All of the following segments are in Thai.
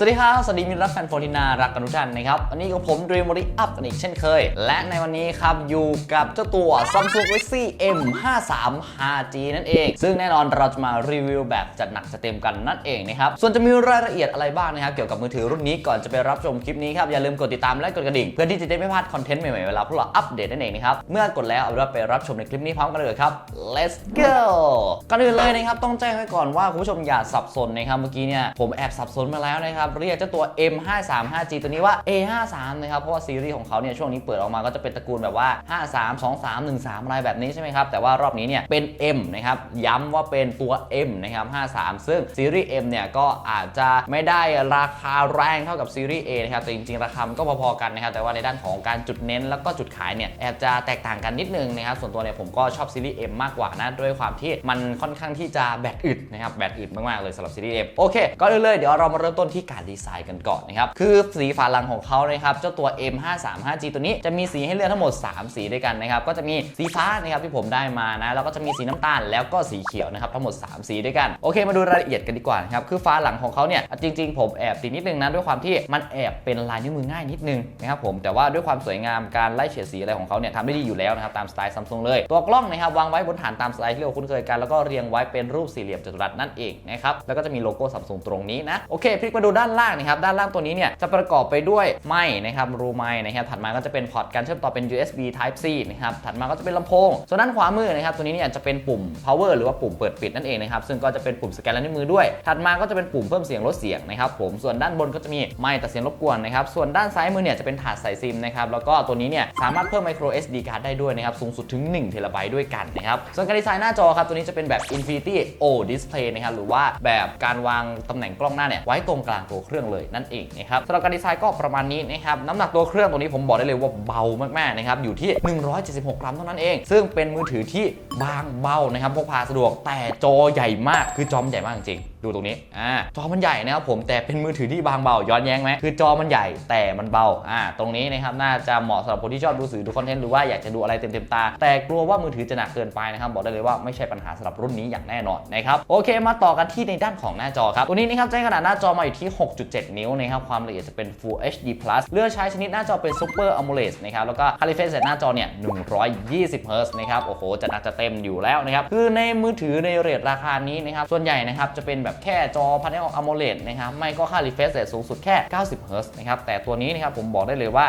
สวัสดีครับ สวัสดีมิตรรักแฟนโฟลินารักกันทุกท่านนะครับ วันนี้กับผมด e ีม m ริอัพกันอีกเช่นเคย และในวันนี้ครับ อยู่กับเจ้าตัว Samsung Galaxy M53 5G นั่นเอง ซึ่งแน่นอนเราจะมารีวิวแบบจัดหนักจัดเต็มกันนั่นเองนะครับ ส่วนจะมีรายละเอียดอะไรบ้างนะครับ เกี่ยวกับมือถือรุ่นนี้ก่อนจะไปรับชมคลิปนี้ครับ อย่าลืมกดติดตามและกดกระดิ่ง เพื่อที่จะได้ไม่พลาดคอนเทนต์ใหม่ๆเวลาพวกเราอัปเดตนั่นเองนะครับเมื่อกดแล้วเอาไปรับชมในคลิปนี้พร้อมกันเลยครับ let's go ก่อนอื่นเลยนะครับต้องแจ้งไว้ก่อนว่าคุณผู้ชมอย่าสับสนนะครับเมื่อกี้เนี่ยผมแอบสับสนมาแล้วนะครับเรียกเจ้าตัว M53 5G ตัวนี้ว่า A53 นะครับเพราะว่าซีรีส์ของเขาเนี่ยช่วงนี้เปิดออกมาก็จะเป็นตระกูลแบบว่า 53 23 13อะไรแบบนี้ใช่ไหมครับแต่ว่ารอบนี้เนี่ยเป็น M นะครับย้ำว่าเป็นตัว M นะครับ53 ซึ่งซีรีส์ M เนี่ยก็อาจจะไม่ได้ราคาแรงเท่ากับซีรีส์ A นะครับแต่จริงๆ ราคามันก็พอๆกันนะครับแต่ว่าในด้านของการจุดเน้นแล้วก็จุดขายเนี่ยแอบจะแตกต่างกันนิดนึงนะครับส่วนตัวเนี่ยผมก็ชอบซีรีส์ M มากกว่านะด้วยความที่มันค่อนข้างที่จะแบตอึดนะครับแบตอึดมากๆเลยสำหรับซีรีส์ M โอเคก็เลยเลยๆเดี๋ยวเรามาเริ่มต้นที่การดีไซน์กันก่อนนะครับ คือสีฝาหลังของเขานะครับ เจ้าตัว M535G ตัวนี้จะมีสีให้เลือกทั้งหมด 3 สีด้วยกันนะครับ ก็จะมีสีฟ้านะครับที่ผมได้มานะ แล้วก็จะมีสีน้ำตาลแล้วก็สีเขียวนะครับทั้งหมด 3 สีด้วยกัน โอเค มาดูรายละเอียดกันดีกว่านะครับ คือฝาหลังของเขาเนี่ย จริง ๆ ผมแอบติดนิดนึงนะด้วยความที่มันแอบเป็นลายนิ้วมือง่ายนิดนึงนะครับผม แต่ว่าด้วยความสวยงามการไล่เฉดสีอะไรของเขาเนี่ยทำได้ดีอยู่แล้วนะครับตามสไตล์ซัมซุงเลย ตัวกล้องนะครับวางไว้บนฐานตามสไตล์ที่เราคุ้นเคยกันแล้วก็เรียงไว้เป็นรูปสี่เหลี่ยมจัตุรัสนั่นเองนะครับแล้วก็จะมีโลโก้ซัมซุงตรงนี้นะโอเคพลิกมาดูด้านานล่างนะครับด้านล่างตัวนี้เนี่ยจะประกอบไปด้วยไม้นะครับรูไม้นะครับถัดมาก็จะเป็นพอร์ตการเชื่อมต่อเป็น USB Type C นะครับถัดมาก็จะเป็นลำโพง ส่วนด้านขวามือนะครับตัวนี้เนี่ยจะเป็นปุ่ม power หรือว่าปุ่มเปิดปิดนั่นเองนะครับซึ่งก็จะเป็นปุ่มสแกนลายนิ้วมือด้วย ถัดมาก็จะเป็นปุ่มเพิ่มเสียงลดเสียงนะครับผมส่วนด้านบนก็จะมีไม้ตัดเสียงรบกวนนะครับส่วนด้านซ้ายมือเนี่ยจะเป็นถาดใส่ซิมนะครับแล้วก็ตัวนี้เนี่ยสามารถเพิ่ม micro SD card ได้ด้วยนะครับสูงสุดถึง1เทราไบต์ด้วยกันนะครับส่วนการดีไซน์หน้าจอครับตัวนี้จะเป็นแบบ Infinity O Display นะครับหรือว่าแบบการวางตำแหน่งกล้องหน้าเนี่ยไว้ตรงกลางตัวเครื่องเลยนั่นเองนะครับสำหรับการดีไซน์ก็ประมาณนี้นะครับน้ำหนักตัวเครื่องตัวนี้ผมบอกได้เลยว่าเบามากๆนะครับอยู่ที่ 176 กรัมเท่านั้นเอง ซึ่งเป็นมือถือที่บางเบานะครับพกพาสะดวกแต่จอใหญ่มากคือจอมใหญ่มากจริง ดูตรงนี้อ่าจอมันใหญ่นะครับผมแต่เป็นมือถือที่บางเบาย้อนแย้งไหมคือจอมันใหญ่แต่มันเบาอ่าตรงนี้นะครับน่าจะเหมาะสำหรับคนที่ชอบดูสื่อดูคอนเทนต์หรือว่าอยากจะดูอะไรเต็มๆตา แต่กลัวว่ามือถือจะหนักเกินไปนะครับบอกได้เลยว่าไม่ใช่ปัญหาสำหรับรุ่นนี้อย่างแน่นอนนะครับโอเค มาต่อกันที่ในด้านของหน้าจอครับตัวนี้นะครับใช้ขนาดหน้าจอมาอยู่ที่ 6.7 นิ้วนะครับความละเอียดจะเป็น Full HD Plus เลือกใช้ชนิดหน้าจอเป็น Super AMOLED นะครับแล้วก็ Refresh rate หน้าจอเนี่ย120 Hz นะครับโอ้โหจะหนักจะเต็มอยู่แล้วนะครับคือในมือถือในเรทราคานี้นะครับส่วนใหญ่นะครับจะเป็นแบบแค่จอ Panel AMOLED นะครับไม่ก็ค่า Refresh rate สูงสุดแค่ 90 Hz นะครับแต่ตัวนี้นะครับผมบอกได้เลยว่า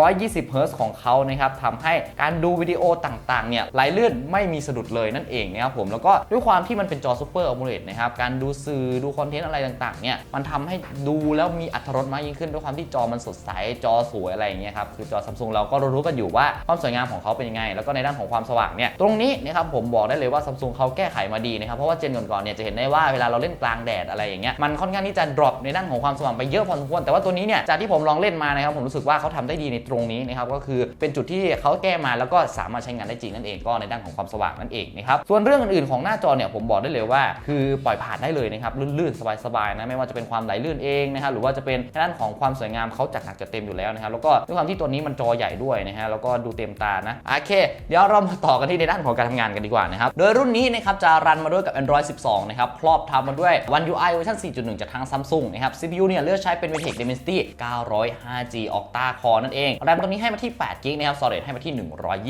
120 Hz ของเขานะครับทำให้การดูวิดีโอต่างๆเนี่ยไหลลื่นไม่มีสะดุดเลยนั่นเองนะครับผมแล้วก็ด้วยความที่มันเป็นจอ Super AMOLED นะครับการดูสื่อดูคอนเทนต์อะไรต่างๆเนี่ยมันทำให้ดูแล้วมีอรรถรสมากยิ่งขึ้นด้วยความที่จอมันสดใสจอสวยอะไรอย่างเงี้ยครับคือจอซัมซุงเราก็รู้กันอยู่ว่าความสวยงามของเขาเป็นยังไง แล้วก็ในด้านของความสว่างเนี่ยตรงนี้นะครับผมบอกได้เลยว่าซัมซุงเขาแก้ไขมาดีนะครับเพราะว่าเจนก่อนๆเนี่ยจะเห็นได้ว่าเวลาเราเล่นกลางแดดอะไรอย่างเงี้ยมันค่อนข้างที่จะ drop ในด้านของความสว่างไปเยอะพอสมควรแต่ว่าตัวนี้เนี่ยจากที่ผมลองเล่นมานะครับผมรู้สึกว่าเขาทำได้ดีในตรงนี้นะครับก็คือเป็นจุดที่เขาแก้มาแล้วก็สามารถใช้งานได้จริงนั่นเองก็ในด้านของความสว่างนั่นเองนะครับส่วนเรื่องอื่นๆของหน้าจอเนี่ยผมบอกได้เลยว่า คือปล่อยผ่านได้เลยนะครับลื่นๆสบายๆนะไม่ว่าจะเป็นความไหลลื่นเองนะครับหรือว่าจะเป็นด้านของความสวยงามเขาจัดหนักจัดเต็มอยู่แล้วนะครับแล้วก็ด้วยความที่ตัวนี้มันจอใหญ่ด้วยนะฮะแล้วก็ดูเต็มตานะโอเคเดี๋ยวเรามาต่อกันที่ในด้านของการทำงานกันดีกว่านะครับโดยรุ่นนี้นะครับจะรันมาด้วยกับ Android 12 นะครับครอบทำมาด้วย One UI เวอร์ชัน4.1 จากทาง Samsung นะครับ CPU เนี่ยเลือกใช้เป็น Vitec Dimensity 905G Octa Core นั่นเอง RAM ตัวนี้ให้มาที่ 8 g b นะครับ Storage ให้มาที่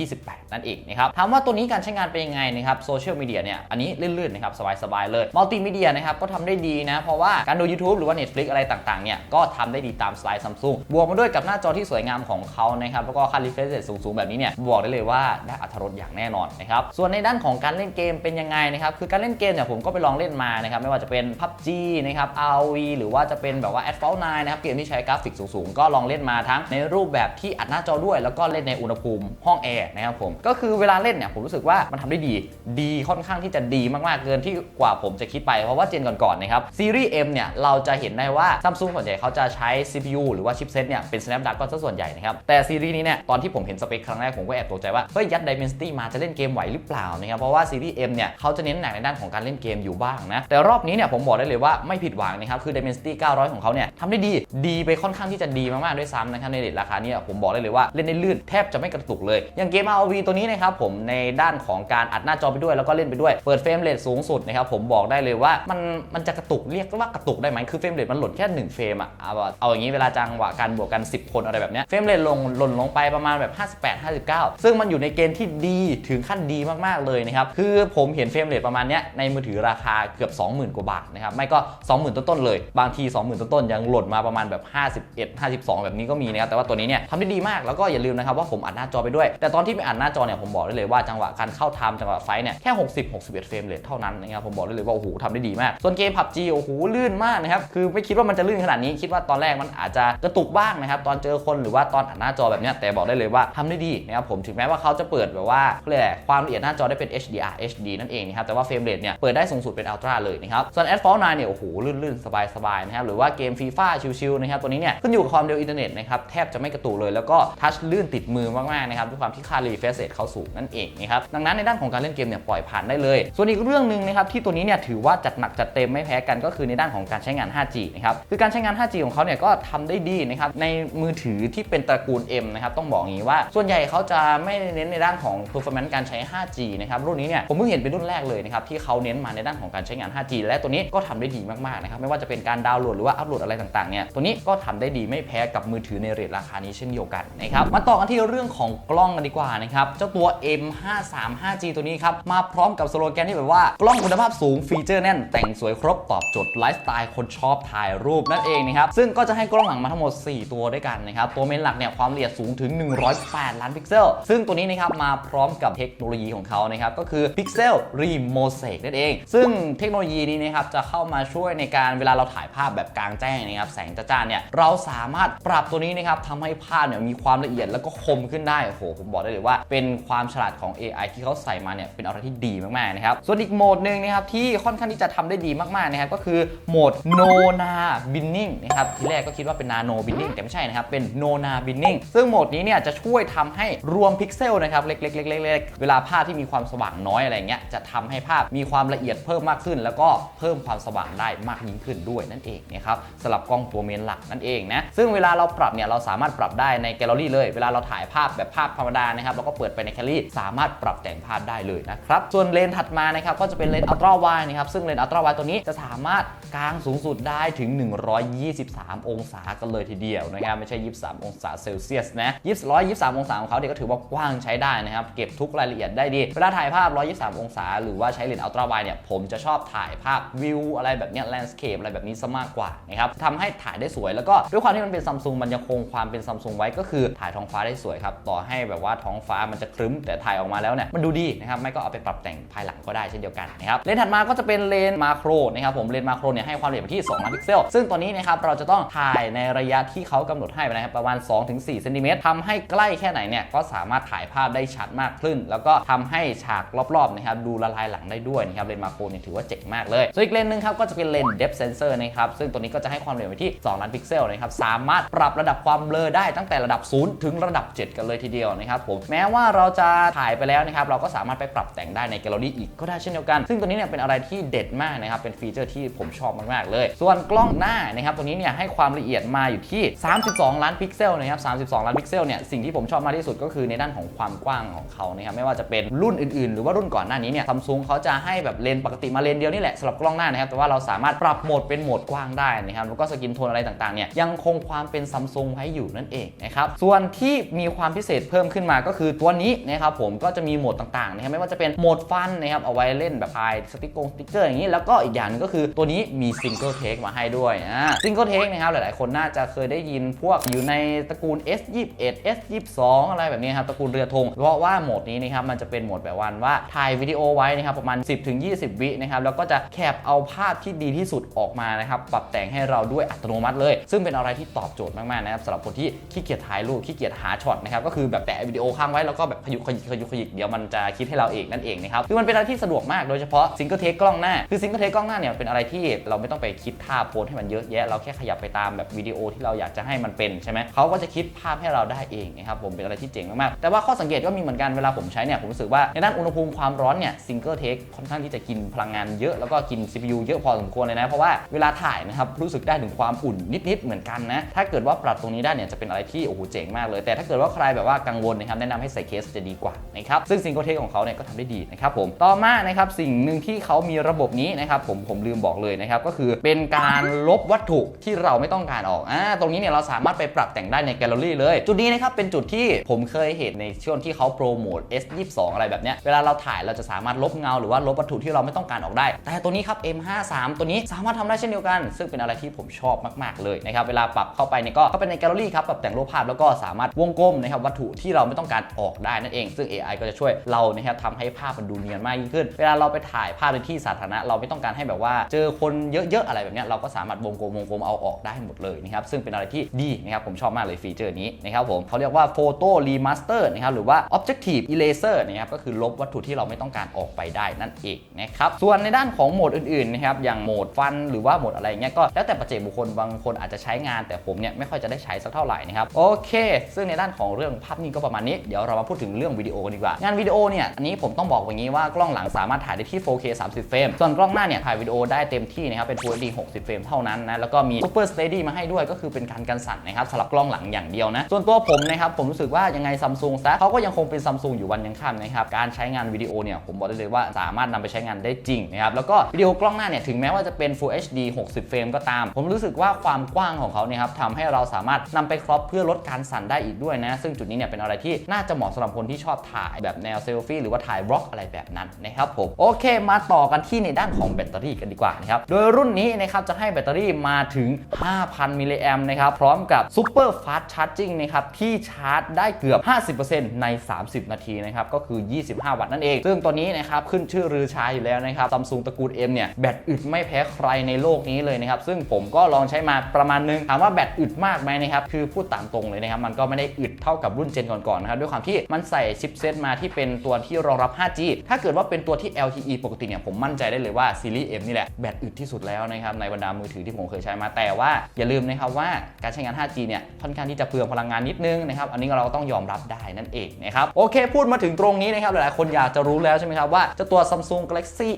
128 นั่นเองนะครับถามว่าตัวนี้การใช้งานเป็นยังไงนะครับโซเชียลมีเดียเนี่ยอันนี้ลื่นๆนะครับสบายๆเลยมัลติมีเดียนะครับก็ทำได้ดีนะเพราะว่าการดู YouTube หรือว่า Netflix อะไรต่างๆเนี่ยก็ทำได้ดีตามสไตล์ Samsung บวกมาด้วยกับหน้าจอที่สวยงามของเขานะครับแล้วก็ค่า refresh rate สูงๆแบบนี้เนี่ยบอกได้เลยว่าได้อัตรสอย่างแน่นอนนะครับส่วนในด้านของการเล่นเกมเป็นยังไงนะครับคือการเล่นเกมเนี่ยผมก็ไปลองเล่นมานะครับไม่ว่าจะเป็น PUBG นะครับ ROV หรือว่าจะเป็นแบบว่า Asphalt 9นะครับ เกมที่ใช้กราฟิกสูงๆ ก็ลองเล่นมาทั้งในรูปแบบที่อัดหน้าจอด้วย แล้วก็เล่นในอุณหภูมิห้องแอร์นะครับผม ก็คือเวลาเล่นเนี่ยผมรู้สึกว่ามันทำได้ดี ดีค่อนข้างที่จะดีมากๆ เกินที่กว่าผมจะคิดไป เพราะว่าเจนก่อนๆนะครับ ซีรีส์ M เนี่ยเราจะเห็นได้ว่า Samsung ส่วนใหญ่เขาจะใช้ CPU หรือว่าชิปเซตเนี่ยเป็น Snapdragon ซะส่วนใหญ่นะครับ แต่ซีรีส์นี้เนี่ยตอนที่ผมเห็นสเปคครั้งแรกผมก็แอบตกใจว่า เฮ้ยยัด Dimensity มาจะเล่นเกมไหวหรือเปล่านะครับ เพราะว่าซีรีส์ M เนี่ยเขาจะเน้นหนักในด้านของการเล่นเกมอยู่บ้างนะ แต่รอบนี้เนี่ยเนี่ยผมบอกได้เลยว่าไม่ผิดหวังนะครับ คือ Dimensity 900 ของเขาเนี่ยทำได้ดี ดีไปค่อนข้างที่จะดีมากๆด้วยซ้ำนะครับในเรทราคาเนี้ผมบอกได้เลยว่าเล่นได้ลื่นแทบจะไม่กระตุกเลย อย่างเกม ROV ตัวนี้นะครับผมในด้านของการอัดหน้าจอไปด้วยแล้วก็เล่นไปด้วย เปิดเฟรมเรทสูงสุดนะครับผมบอกได้เลยว่ามันมันจะกระตุกเรียกว่ากระตุกได้ไหมคือเฟรมเรทมันหล่นแค่1เฟรมอะเอาเอาอย่างนี้เวลาจังหวะการบวกกัน 10 คนอะไรแบบเนี้ยเฟรมเรทลงหล่นลงไปประมาณแบบ 58 59 ซึ่งมันอยู่ในเกณฑ์ที่ดีถึงขั้นดีมากๆเลยนะครับคือผมเห็นเฟรมเรทประมาณเนี้ยในมือถือราคาเกือบ 20,000กว่าบาทนะครับ ไม่ก็ 20,000 ต้นๆเลย บางที 20,000 ต้นๆยังหล่นมาประมาณแบบ 51 52 แบบนี้ก็มีนะครับ แต่ว่าตัวนี้เนี่ยทำได้ดีมาก แล้วก็อย่าลืมนะครับว่าผมอัดหน้าจอไปด้วย แต่ตอนที่ไปอัดหน้าจอเนี่ยผมบอกได้เลยว่าจังหวะการเข้าไทม์จังหวะไฟเนี่ยแค่ 60 61 เฟรมเรทเท่านั้นนะครับ ผมบอกได้เลยว่าโอ้โหทำได้ดีมาก ส่วนเกม PUBG โอ้โหลื่นมากนะครับ คือไม่คิดว่ามันจะลื่นขนาดนี้คิดว่าตอนแรกมันอาจจะกระตุกบ้างนะครับตอนเจอคนหรือว่าตอนอัดหน้าจอแบบเนี้ยแต่บอกได้เลยว่าทำได้ดีนะครับผมถึงแม้ว่าเขาจะเปิดแบบว่าเรียกความละเอียดหน้าจอได้เป็น HDR HD นั่นเองนะครับแต่ว่าเฟรมเรทเนี่ยเปิดได้สูงสุดเป็น Ultra เลยนะครับส่วน a d f a l t 9เนี่ยโอ้โหลื่นๆ สบายๆนะครับหรือว่าเกม FIFA ชิลๆนะครับตัวนี้เนี่ยขึ้นอยู่กับความเร็วอินเทอร์เน็ตนะครับแทบจะไม่กระตุกเลยแล้วก็ทัชลื่นติดมือมากๆนะครับด้วยความที่ค่า refresh rate เขาสูงนั่นเองนะครับดังนั้นในด้านของการเล่นเกมเนี่ยปล่อยผ่านได้เลย ส่วนอีกเรื่องหนึ่งนะครับที่ตัวนี้เนี่ยถือว่าจัดหนักจัดเต็มไม่แพ้กันก็คือในด้านของการใช้งาน 5G นะครับคือการใช้งาน 5G ของเขาเนี่ยก็ทำได้ดีนะครับในมือถือที่เป็นตระกูล M นะครับต้องบอกงี้ว่า ส่วนใหญ่เขาจะไม่เน้นในด้านของ performance การใช้ 5G นะครับรุ่นนี้เนี่ยผมเพิ่งเห็นเป็นรุ่นแรกเลยนะครับที่เขาเน้นมาในด้านของการใช้งาน 5G และตัวนี้ก็ทำได้ดีมากๆนะครับไม่ว่าจะเป็นการดาวน์โหลดหรือว่าอัปโหลดอะไรต่างๆเนี่ยตัวนี้ก็ทำได้ดีไม่แพ้กับมือถือในเรทราคานี้เช่นเดียวกันนะครับมาต่อกันที่เรื่องของกล้องกันดีกว่านะครับเจ้าตัว M535G ตัวนี้ครับมาพร้อมกับสโลแกนที่แบบว่ากล้องคุณภาพสูงฟีเจอร์แน่น แต่งสวยครบตอบโจทย์ไลฟ์สไตล์คนชอบถ่ายรูปนั่นเองนะครับซึ่งก็จะให้กล้องหลังมาทั้งหมด 4 ตัวด้วยกันนะครับตัวเมนหลักเนี่ยความละเอียดสูงถึง 108 ล้านพิกเซล ซึ่งตัวนี้นะครับมาพร้อมกับเทคโนโลยีของเขานะครับก็คือ Pixel Remosaic นั่นเอง ซึ่งเทคโนโลยีนี้นะครับจะเข้ามาช่วยในการเวลาเราถ่ายภาพแบบกลางแจ้งนะครับแสงจ้าๆเนี่ยเราสามารถปรับตัวนี้นะครับทำให้ภาพเนี่ยมีความละเอียดแล้วก็คมขึ้นได้โอ้โหผมบอกได้เลยว่า เป็นความฉลาดของ AI ที่เขาใส่มาเนี่ยเป็นอะไรที่ดีมากๆนะครับส่วนอีกโหมดหนึ่งนะครับที่ค่อนข้างที่จะทำได้ดีมากๆนะครับก็คือโหมด No Na Binning นะครับทีแรกก็คิดว่าเป็น Nano Binning แต่ไม่ใช่นะครับเป็น No Na Binning ซึ่งโหมดนี้เนี่ยจะช่วยทำให้รวมพิกเซลนะครับเล็กๆๆๆๆเวลาภาพที่มีความสว่างน้อยอะไรเงี้ยจะทำให้ภาพมีความละเอียดเพิ่มมากขึ้น แล้วก็เพิ่มความสว่างได้มากยิ่งขึ้นด้วยนั่นเองนะครับสำหรับกล้องตัวเมนหลักนั่นเองนะซึ่งเวลาเราปรับเนี่ยเราสามารถปรับได้ในแกลเลอรี่เลย เวลาเราถ่ายภาพแบบภาพธรรมดานะครับเราก็เปิดไปในแกลเลอรี่สามารถปรับแต่งภาพได้เลยนะครับส่วนเลนส์ถัดมานะครับก็จะเป็นเลนส์อัลตร้าไวนะครับซึ่งเลนส์อัลตร้าไวตัวนี้จะสามารถกางสูงสุดได้ถึง 123 องศากันเลยทีเดียวนะครับไม่ใช่ 23 องศาเซลเซียสนะ123 องศาของเขาเนี่ยก็ถือว่ากว้างใช้ได้นะครับเก็บทุกรายละเอียดได้ดี เวลาถ่ายภาพ 123 องศา หรือว่าใช้เลนส์อัลตราไวเนี่ยผมจะชอบถ่ายภาพวิวอะไรแบบนี้แลนด์สเคปอะไรแบบนี้ซะมากกว่านะครับทำให้ถ่ายได้สวยแล้วก็ด้วยความที่มันเป็นซัมซุงมันยังคงความเป็นซัมซุงไว้ก็คือถ่ายท้องฟ้าได้สวยครับต่อให้แบบว่าท้องฟ้ามันจะครึ้มแต่ถ่ายออกมาแล้วเนี่ยมันดูดีนะครับไม่ก็เอาไปปรับแต่งภายหลังก็ได้เช่นเดียวกันนะครับเลนส์ถัดมาก็จะเป็นเลนส์มาโครนะครับผมเลนส์มาโครเนี่ยให้ความละเอียดที่2ล้านพิกเซลซึ่งตัวนี้นะครับเราจะต้องถ่ายในระยะที่เขากำหนดให้นะครับประมาณ 2-4เซนติเมตรทำให้ใกล้แค่ไหนเนี่ยก็สามารถถ่ายภาพได้ชัดมากขึ้น แล้วก็ทำให้ฉากรอบๆนะครับดูละลายหลังได้ด้วยนะครับเลนส์มาโครเนี่ยถือว่าเจ๋งมากเลยส่วนอีกเลนส์หนึงครับก็จะเป็นเลนส์ depth sensor นะครับซึ่งตัวนี้ก็จะให้ความละเอียดไปที่ 2 ล้านพิกเซลนะครับสามารถปรับระดับความเบลอได้ตั้งแต่ระดับ 0 ถึงระดับ 7 กันเลยทีเดียวนะครับผมแม้ว่าเราจะถ่ายไปแล้วนะครับเราก็สามารถไปปรับแต่งได้ในแกลเลอรี่อีกก็ได้เช่นเดียวกัน ซึ่งตัวนี้เนี่ยเป็นอะไรที่เด็ดมากนะครับเป็นฟีเจอร์ที่ผมชอบมากๆเลย ส่วนกล้องหน้านะครับตัวนี้เนี่ยให้ความละเอียดมาอยู่ที่ 32 ล้านพิกเซลนะครับ32 ล้านพิกเซลเนี่ยสิ่งที่ผมชอบมากที่สุดก็คือในด้านของความกว้างของเขานะครับไม่ว่าจะเป็นรุ่นอื่นๆ หรือว่ารุ่นก่อนหน้านี้เนี่ยซัมซุงเขาจะให้แบบเลนปกติมาเลนเดียวนี่แหละสำหรับกล้องหน้านะครับแต่ว่าเราสามารถปรับโหมดเป็นโหมดกว้างได้นะครับแล้วก็สกินโทนอะไรต่างๆเนี่ยยังคงความเป็นซัมซุงไว้อยู่นั่นเองนะครับส่วนที่มีความพิเศษเพิ่มขึ้นมาก็คือตัวนี้นะครับผมก็จะมีโหมดต่างๆนะครับไม่ว่าจะเป็นโหมดฟันนะครับเอาไว้เล่นแบบพายสติ๊กกงสติ๊กเกอร์อย่างนี้แล้วก็อีกอย่างนึงก็คือตัวนี้มีซิงเกิลเทคมาให้ด้วยอ่าซิงเกิลเทคนะครับหลายๆ คนน่าจะเคยได้ยินพวกอยู่ในตระกูล S21 S22 อะไรแบบนี้ครับตระกูลเรือธงเพราะว่าโหมดนี้นะครับมันจะเป็นโหมดแบบวันว่าถ่ายวิดีโอไว้นะครับประมาณ 10-20 วินะครับแล้วก็จะแคปเอาภาพที่ดีที่สุดออกมานะครับปรับแต่งให้เราด้วยอัตโนมัติเลย ซึ่งเป็นอะไรที่ตอบโจทย์มากๆนะครับสำหรับคนที่ขี้เกียจถ่ายรูปขี้เกียจหาช็อตนะครับก็คือแบบแตะวิดีโอค้างไว้แล้วก็แบบขยุกขยิกขยุกขยิกเดี๋ยวมันจะคิดให้เราเองนั่นเองนะครับคือมันเป็นอะไรที่สะดวกมากโดยเฉพาะซิงเกิลเทคกล้องหน้าคือซิงเกิลเทคกล้องหน้าเนี่ยเป็นอะไรที่เราไม่ต้องไปคิดท่าโพสให้มันเยอะแยะเราแค่ขยับไปตามแบบวิดีโอที่เราอยากจะให้มันเป็นใช่ไหมเขาก็จะคิดภาพให้เราได้เองนะครับผมเป็นอะไรที่เจ๋งมากๆแต่ว่าข้อสังเกตก็มีเหมือนกันเวลาผมใช้เนี่ยผมรู้สึกว่าในด้านอุณหภูมิความร้อนเนี่ยซิงเกิลเทคค่อนข้างที่จะกินพลังงานเยอะแล้วก็กินน CPU เยอะพอสมควรเลยนะ เพราะว่าเวลาถ่ายนะครับรู้สึกได้ถึงความอุ่นนิดๆเหมือนกันนะ ถ้าเกิดว่าปรับตรงนี้ได้เนี่ยจะเป็นอะไรที่โอ้โหเจ๋งมากเลย แต่ถ้าเกิดว่าใครแบบว่ากังวลนะครับแนะนำให้ใส่เคสจะดีกว่านะครับซึ่งซิงโกเทคของเขาเนี่ยก็ทำได้ดีนะครับผมต่อมานะครับสิ่งหนึ่งที่เขามีระบบนี้นะครับผมผมลืมบอกเลยนะครับก็คือเป็นการลบวัตถุที่เราไม่ต้องการออกอ่าตรงนี้เนี่ยเราสามารถไปปรับแต่งได้ในแกลเลอรี่เลย จุดนี้นะครับเป็นจุดที่ผมเคยเห็นในช่วงที่เขาโปรโมท S22 อะไรแบบเนี้ยเวลาเราถ่ายเราจะสามารถลบเงาหรือว่าลบวัตถุที่เราไม่ต้องการออกได้ แต่ตัวนี้ครับ M53 ตัวนี้สามารถทำได้เช่นเดียวกัน ซึ่งเป็นอะไรที่ผมชอบมาก ๆ เลยนะครับ เวลาปรับเข้าไปเนี่ยก็เข้าไปในแกลเลอรี่ครับปรับแต่งรูปภาพแล้วก็สามารถวงกลมนะครับวัตถุที่เราไม่ต้องการออกได้นั่นเอง ซึ่ง AI ก็จะช่วยเรานะครับทำให้ภาพมันดูเนียนมากยิ่งขึ้น เวลาเราไปถ่ายภาพในที่สาธารณะเราไม่ต้องการให้แบบว่า เจอคนเยอะๆอะไรแบบเนี้ยเราก็สามารถวงกลมวงกลมเอาออกได้หมดเลยนะครับซึ่งเป็นอะไรที่ดีนะครับผมชอบมากเลยฟีเจอร์นี้นะครับผมเขาเรียกว่า Photo Remaster นะครับหรือว่า Objective Eraser นะครับก็คือลบวัตถุที่เราไม่ต้องการออกไปได้นั่นเองนะครับส่วนในด้านของโหมดอื่นๆนะครับอย่างโหมดฟันหรือว่าโหมดอะไรเงี้ยก็แล้วแต่ปัจเจกบุคคลบางคนอาจจะใช้งาน แต่ผมเนี่ยไม่ค่อยจะได้ใช้สักเท่าไหร่นะครับโอเค ซึ่งในด้านของเรื่องภาพนิ่งก็ประมาณนี้เดี๋ยวเรามาพูดถึงเรื่องวิดีโอกันดีกว่างานวิดีโอเนี่ยอันนี้ผมต้องบอกอย่างนี้ว่ากล้องหลังสามารถถ่ายได้ที่ 4K 30 เฟรมส่วนกล้องหน้าเนี่ยถ่ายวิดีโอได้เต็มที่นะครับเป็น Full HD 60 เฟรมเท่านั้นนะแล้วก็มี Super Steady มาให้ด้วยก็คือเป็นการกันสั่นนะครับสำหรับกล้องหลังอย่างเดียวนะส่วนตัวผมนะครับผมรู้สึกว่ายังไงซัมซุงซะเขาก็ยังคงเป็นซัมซุงอยู่วันยังค่ำนะครับการใช้งานวิดีโอเนี่ยผมบอกได้เลยว่าสามารถนำไปใช้งานได้จริงนะครับแล้วก็วิดีโอกล้องหน้าเนี่ยถึงแม้ว่าจะเป็น Full HD 60 เฟรมก็ตาม ผมรู้สึกว่าความกว้างของเขาเนี่ยครับทำให้เราสามารถนำไปครอปเพื่อลดการสั่นได้อีกด้วยนะ ซึ่งจุดนี้เนี่ยเป็นอะไรที่น่าจะเหมาะสำหรับคนที่ชอบถ่ายแบบแนวเซลฟี่หรือว่าถ่ายบล็อกอะไรแบบนั้นนะครับผมโอเค มาต่อกันที่ในด้านของแบตเตอรี่กันดีกว่านะครับโดยรุ่นนี้นะครับจะให้แบตเตอรี่มาถึง 5,000 มิลลิแอมป์นะครับพร้อมกับ Super Fast Charging นะครับที่ชาร์จได้เกือบ 50%ใน 30 นาทีนะครับก็คือ 25 วัตต์นั่นเอง ซึ่งตัวนี้นะครับขึ้นชื่อรือชาอยู่แล้วนะครับซัมซุงตระกูล M เนี่ยแบตอึดไม่แพ้ใครในโลกนี้เลยนะครับซึ่งผมก็ลองใช้มาประมาณนึงถามว่าแบตอึดมากไหมนะครับคือพูดตามตรงเลยนะครับมันก็ไม่ได้อึดเท่ากับรุ่นเจนก่อนๆนะครับด้วยความที่มันใส่ชิปเซตมาที่เป็นตัวที่รองรับ 5G ถ้าเกิดว่าเป็นตัวที่ LTE ปกติเนี่ยผมมั่นใจได้เลยว่าซีรีส์ M นี่แหละแบตอึดที่สุดแล้วนะครับในบรรดามือถือที่ผมเคยใช้มาแต่ว่าอย่าลืมนะครับว่าการใช้งาน 5G เนี่ยค่อนข้างที่จะเปลืองพลังงานนิดนึงนะครับอันนี้เราก็ต้องยอมรับได้นั่นเองนะครับโอเค พูดมาถึงตรงนี้นะครับหลายๆคนอยากจะรู้แล้วใช่ไหมครับว่าจ้าตัว Samsung Galaxy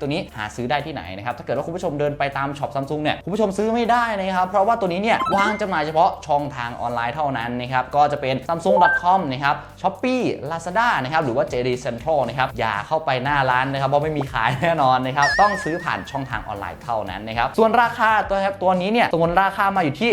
ตัวนี้หาซื้อได้ที่ไหนนะครับถ้าเกิดว่าคุณผู้ชมเดินไปตามช็อป Samsung เนี่ยคุณผู้ชมซื้อไม่ได้นะครับเพราะว่าตัวนี้เนี่ยวางจำหน่ายเฉพาะช่องทางออนไลน์เท่านั้นนะครับก็จะเป็น samsung.com นะครับ shopee lazada นะครับหรือว่า JD Central นะครับอย่าเข้าไปหน้าร้านนะครับเพราะไม่มีขายแน่นอนนะครับต้องซื้อผ่านช่องทางออนไลน์เท่านั้นนะครับส่วนราคาตัวครับตัวนี้เนี่ยตัวราคามาอยู่ที่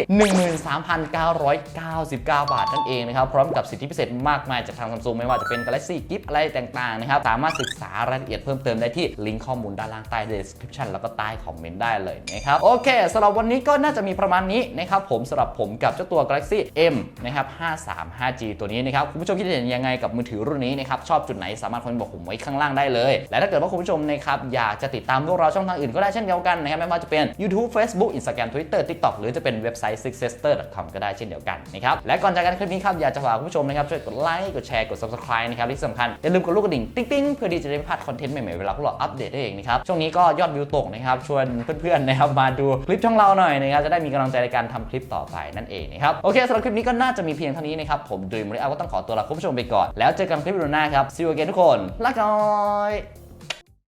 13,999 บาทนั่นเองนะครับพร้อมกับสิทธิพิเศษมากมายจากทาง Samsung ไม่ว่าจะเป็น Galaxy Gift อะไรต่างๆนะครับสามารถศึกษารายละเอียดเพิ่มเติมได้ที่ลิงก์ข้อมูลด้านล่างใต้ description แล้วก็ใต้คอมเมนต์ได้เลยนะครับโอเคสำหรับวันนี้ก็น่าจะมีประมาณนี้นะครับผมสำหรับผมกับเจ้าตัว Galaxy M นะครับ 535G ตัวนี้นะครับคุณผู้ชมคิดเห็นยังไงกับมือถือรุ่นนี้นะครับชอบจุดไหนสามารถคอมเมนต์บอกผมไว้ข้างล่างได้เลย และถ้าเกิดว่าคุณผู้ชมนะครับอยากจะติดตามพวกเราช่องทางอื่นก็ได้เช่นเดียวกันนะครับไม่ว่าจะเป็น YouTube Facebook Instagram Twitter TikTok หรือจะเป็นเว็บไซต์ sixester.com ก็ได้เช่นเดียวกันนะครับและก่อนจากกันคลิปนี้ครับอยากจะฝากคุณผู้ชมนะครับช่วยกดไลค์กดแชร์กด subscribe นะครับที่สำคัญอย่าลืมกดลูกกระดิ่งติ๊งๆเพื่อที่จะได้ไม่พลาดคอนเทนต์ใหม่ๆเวลาพวกเราอัปเดตได้เองนะครับ ช่วงนี้ก็ยอดวิวตกนะครับ ชวนเพื่อนๆนะครับมาดูคลิปช่องเราหน่อยนะครับ จะได้มีกำลังใจในการทำคลิปต่อไปนั่นเองนะครับ โอเคสำหรับคลิปนี้ก็น่าจะมีเพียงเท่านี้นะครับ ผมดรีมริอาก็ต้องขอตัวลาคุณผู้ชมไปก่อน แล้วเจอกันคลิปหน้าครับซีวีเกนทุกคนลาก่อย